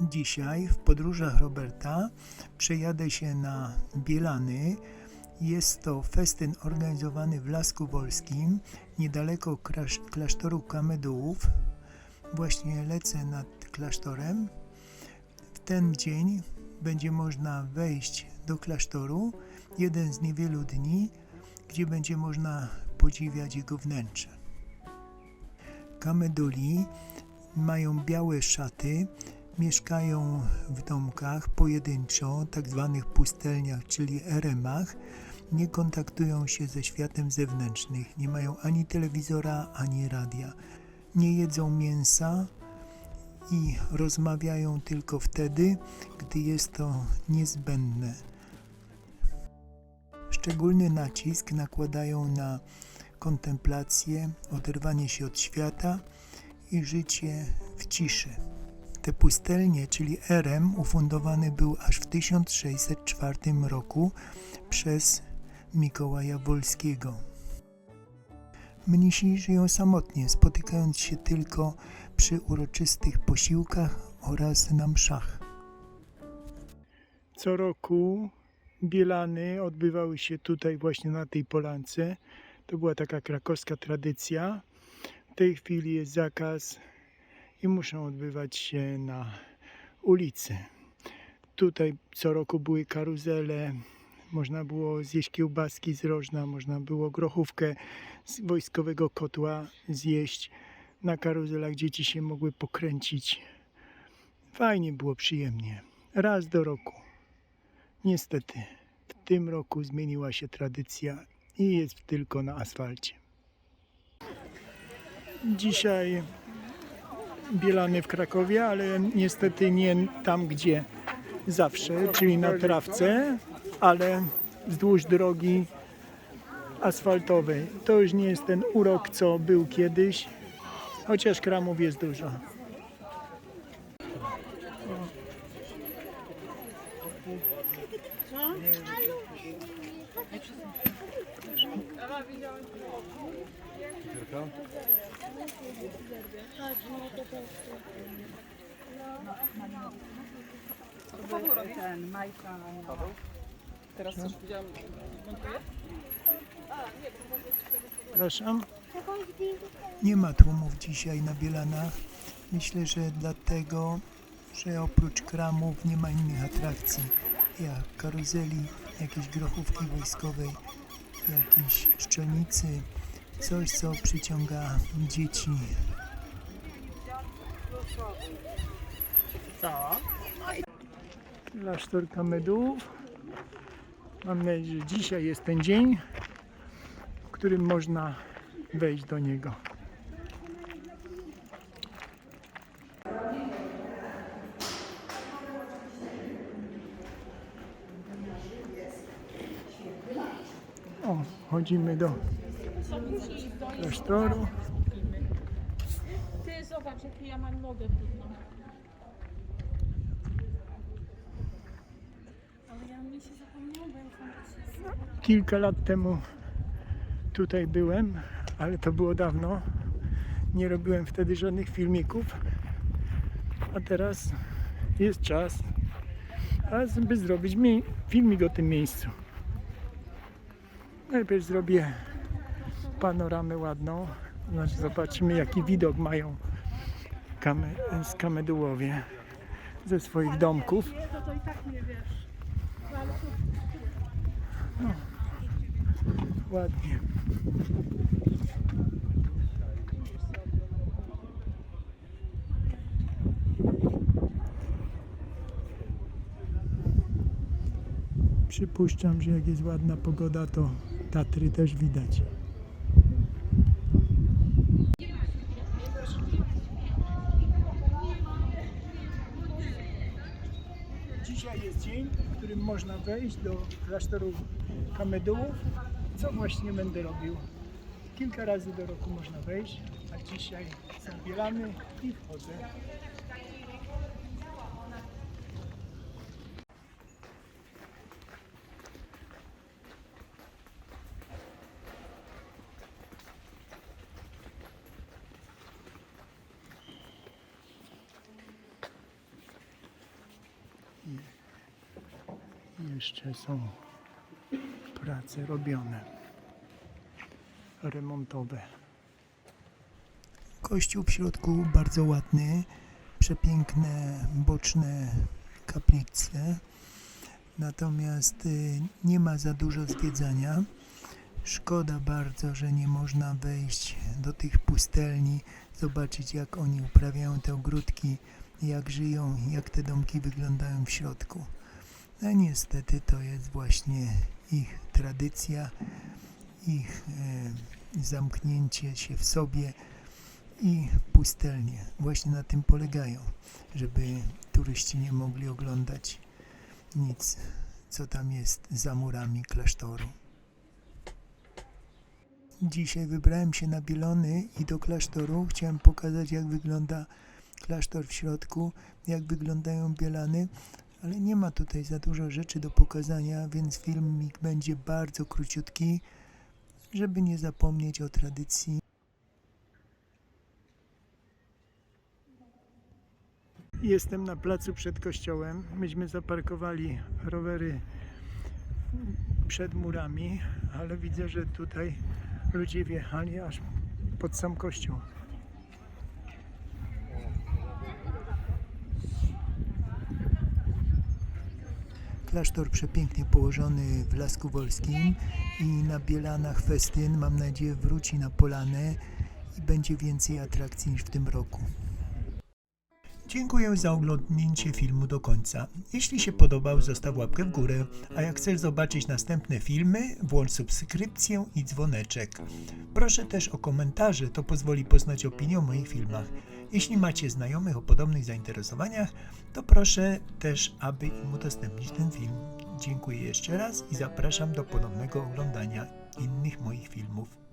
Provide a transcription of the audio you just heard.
Dzisiaj w podróżach Roberta przejadę się na Bielany. Jest to festyn organizowany w Lasku Wolskim, niedaleko klasztoru Kamedułów. Właśnie lecę nad klasztorem. W ten dzień będzie można wejść do klasztoru, jeden z niewielu dni, gdzie będzie można podziwiać jego wnętrze. Kameduli mają białe szaty, mieszkają w domkach pojedynczo, tak zwanych pustelniach, czyli eremach. Nie kontaktują się ze światem zewnętrznym, nie mają ani telewizora, ani radia. Nie jedzą mięsa i rozmawiają tylko wtedy, gdy jest to niezbędne. Szczególny nacisk nakładają na kontemplację, oderwanie się od świata i życie w ciszy. Te pustelnie, czyli Erem, ufundowany był aż w 1604 roku przez Mikołaja Wolskiego. Mnisi żyją samotnie, spotykając się tylko przy uroczystych posiłkach oraz na mszach. Co roku bielany odbywały się tutaj właśnie na tej polance. To była taka krakowska tradycja. W tej chwili jest zakaz i muszą odbywać się na ulicy. Tutaj co roku były karuzele, można było zjeść kiełbaski z rożna, można było grochówkę z wojskowego kotła zjeść. Na karuzelach dzieci się mogły pokręcić. Fajnie było, przyjemnie. Raz do roku. Niestety, w tym roku zmieniła się tradycja i jest tylko na asfalcie. Dzisiaj Bielany w Krakowie, ale niestety nie tam, gdzie zawsze, czyli na trawce, ale wzdłuż drogi asfaltowej. To już nie jest ten urok, co był kiedyś, chociaż kramów jest dużo. Ten, Majka. Teraz coś widziałam. Przepraszam. Nie ma tłumów dzisiaj na Bielanach. Myślę, że dlatego, że oprócz kramów nie ma innych atrakcji, jak karuzeli, jakiejś grochówki wojskowej, jakiejś szczelnicy, coś co przyciąga dzieci. Klasztor Kamedów. Mam nadzieję, że dzisiaj jest ten dzień, w którym można wejść do niego. O, chodzimy do klasztoru. Ty zobacz, jakie ja mam nogę brudną. Ale ja mi się zapomniałam, bo ja Kilka lat temu tutaj byłem, ale to było dawno. Nie robiłem wtedy żadnych filmików. A teraz jest czas, a by zrobić mi filmik o tym miejscu. Najpierw zrobię panoramę ładną. Znaczy zobaczymy jaki widok mają kame, z ze swoich domków. Wiesz. Ładnie. Przypuszczam, że jak jest ładna pogoda, to Tatry też widać. Dzisiaj jest dzień, w którym można wejść do klasztoru Kamedułów, co właśnie będę robił. Kilka razy do roku można wejść, a dzisiaj zabielamy i wchodzę. Jeszcze są prace robione. Remontowe. Kościół w środku bardzo ładny. Przepiękne boczne kaplice. Natomiast y, nie ma za dużo zwiedzania. Szkoda bardzo, że nie można wejść do tych pustelni, zobaczyć jak oni uprawiają te ogródki, jak żyją, jak te domki wyglądają w środku. No niestety to jest właśnie ich tradycja, ich e, zamknięcie się w sobie i pustelnie. Właśnie na tym polegają, żeby turyści nie mogli oglądać nic, co tam jest za murami klasztoru. Dzisiaj wybrałem się na Bielony i do klasztoru. Chciałem pokazać, jak wygląda klasztor w środku, jak wyglądają Bielany, ale nie ma tutaj za dużo rzeczy do pokazania, więc filmik będzie bardzo króciutki, żeby nie zapomnieć o tradycji. Jestem na placu przed kościołem. Myśmy zaparkowali rowery przed murami, ale widzę, że tutaj ludzie wjechali aż pod sam kościół. Klasztor przepięknie położony w Lasku Wolskim i na Bielanach festyn, mam nadzieję, wróci na Polanę i będzie więcej atrakcji niż w tym roku. Dziękuję za oglądnięcie filmu do końca. Jeśli się podobał, zostaw łapkę w górę, a jak chcesz zobaczyć następne filmy, włącz subskrypcję i dzwoneczek. Proszę też o komentarze, to pozwoli poznać opinię o moich filmach. Jeśli macie znajomych o podobnych zainteresowaniach, to proszę też, aby im udostępnić ten film. Dziękuję jeszcze raz i zapraszam do ponownego oglądania innych moich filmów.